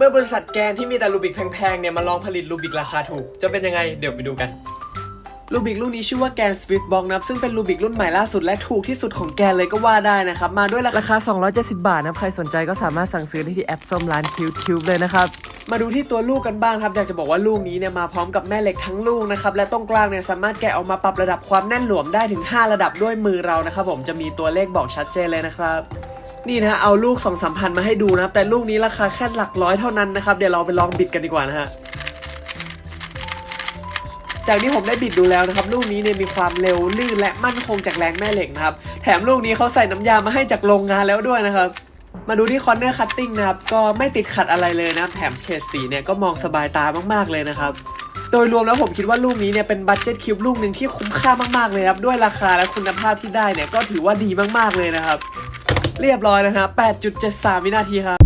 เมื่อบริษัทแกนที่มีแต่รูบิกแพงๆเนี่ยมาลองผลิตรูบิกราคาถูก จะเป็นยังไงเดี๋ยวไปดูกันรูบิกรุ่นนี้ชื่อว่าแกนสวิตบอกนะครับซึ่งเป็นรูบิกรุ่นใหม่ล่าสุดและถูกที่สุดของแกนเลยก็ว่าได้นะครับ มาด้วยราคา 270 บาทนะใครสนใจก็สามารถสั่งซื้อได้ที่แอปส้มร้านคิวทิวเลยนะครับ มาดูที่ตัวลูกกันบ้างครับ อยากจะบอกว่าลูกนี้เนี่ยมาพร้อมกับแม่เหล็กทั้งลูกนะครับ และตรงกลางเนี่ยสามารถแกะออกมาปรับระดับความแน่นหลวมได้ถึง 5 ระดับด้วยมือเรานะครับผมจะมีตัวเลขบอกชัดเจนเลยนะครับ นี่นะเอาลูก2 3 0 0พันมาให้ดูนะครับ แต่ลูกนี้ราคาแค่หลักร้อยเท่านั้นนะครับ เดี๋ยวเราไปลองบิดกันดีกว่านะฮะจากที่ผมได้บิดดูแล้วนะครับ ลูกนี้เนี่ยมีความเร็วลื่นและมั่นคงจากแรงแม่เหล็กนะครับ แถมลูกนี้เขาใส่น้ำยามาให้จากโรงงานแล้วด้วยนะครับ มาดูที่คอนเนอร์คัตติ้งนะครับ ก็ไม่ติดขัดอะไรเลยนะแถมเฉดสีเนี่ยก็มองสบายตามากๆเลยนะครับโดยรวมแล้วผมคิดว่าลูกนี้เนี่ยเป็นบัตเจ็ตคิวบลูกหนึ่งที่คุ้มค่ามากๆเลยครับ ด้วยราคาและคุณภาพที่ได้เนี่ยก็ถือว่าดีมากๆเลยนะครับ เรียบร้อยนะฮะ8.73 วินาทีครับ